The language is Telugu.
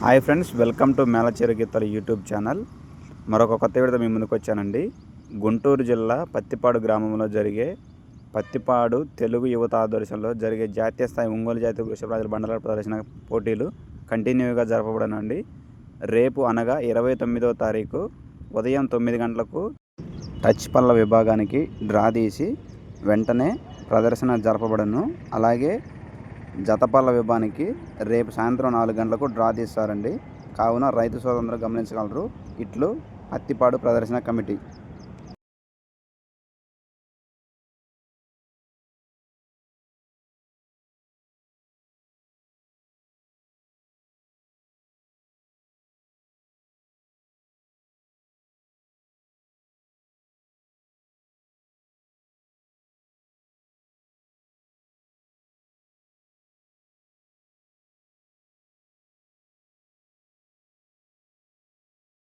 Hi friends welcome to Melacheru గీతల యూట్యూబ్ ఛానల్. మరొక కొత్త విడత మీ ముందుకు వచ్చానండి. గుంటూరు జిల్లా పత్తిపాడు గ్రామంలో జరిగే పత్తిపాడు తెలుగు యువత ఆధ్వర్యంలో జరిగే జాతీయ స్థాయి ఒంగోలు జాతీయ వృషభరాజుల బండల ప్రదర్శన పోటీలు కంటిన్యూగా జరపబడనండి రేపు అనగా ఇరవై తొమ్మిదవ తారీఖు ఉదయం తొమ్మిది గంటలకు టచ్ పళ్ళ విభాగానికి డ్రా తీసి వెంటనే ప్రదర్శన జరపబడను. అలాగే జతపల్ల విభానికి రేపు సాయంత్రం నాలుగు గంటలకు డ్రా తీస్తారండి కావున రైతు సోదరులు గమనించగలరు. ఇట్లు అత్తిపాడు ప్రదర్శన కమిటీ.